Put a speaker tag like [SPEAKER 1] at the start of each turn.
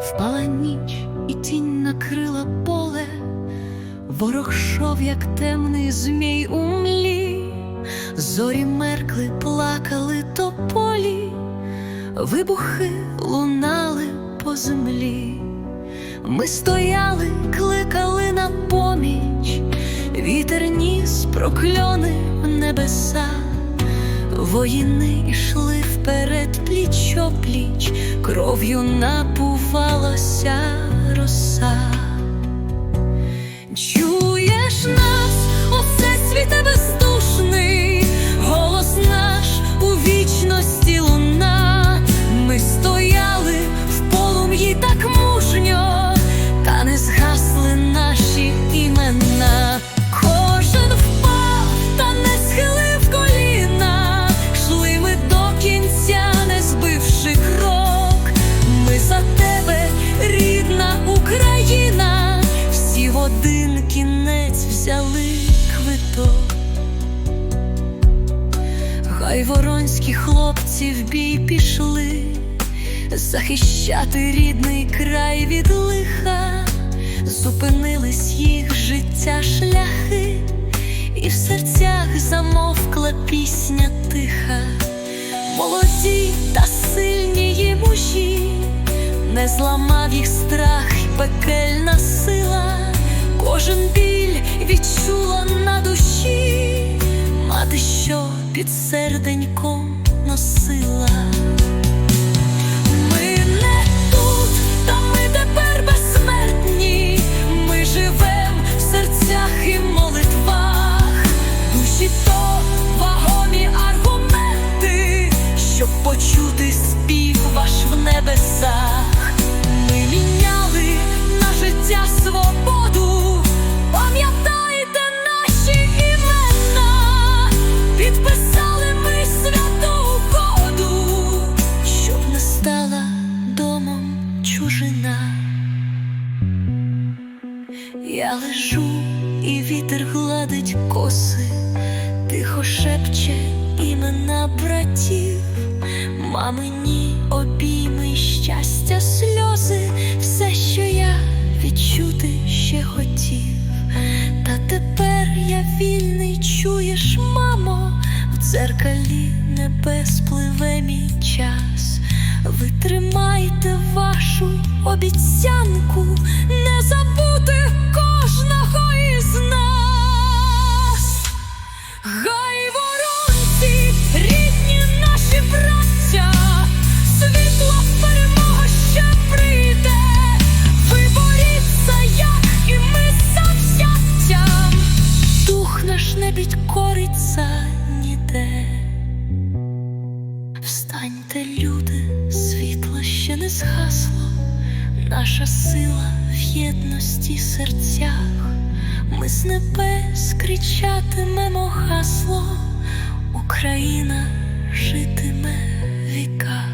[SPEAKER 1] Впала ніч, і тінь накрила поле, ворог шов, як темний змій у млі, зорі меркли, плакали тополі, вибухи лунали по землі. Ми стояли, кликали на поміч, вітер ніс прокльони в небеса. Воїни йшли вперед пліч опліч, кров'ю напувалася роса. Один кінець взяли квиток. Хай воронські хлопці в бій пішли, захищати рідний край від лиха, зупинились їх життя шляхи, і в серцях замовкла пісня тиха, молоді та сильні мужі, не зламав їх страх і пекельна сила, кожен біль відчула на душі, мати, що під серденьком носила. Ми лежу, і вітер гладить коси, тихо шепче імена братів, мамині обійми, щастя, сльози, все, що я відчути ще хотів. Та тепер я вільний, чуєш, мамо, в дзеркалі небес пливе мій час. Ви тримайте вашу обіцянку, наша сила в єдності серцях. Ми з небес кричатимемо гасло, Україна житиме в віках.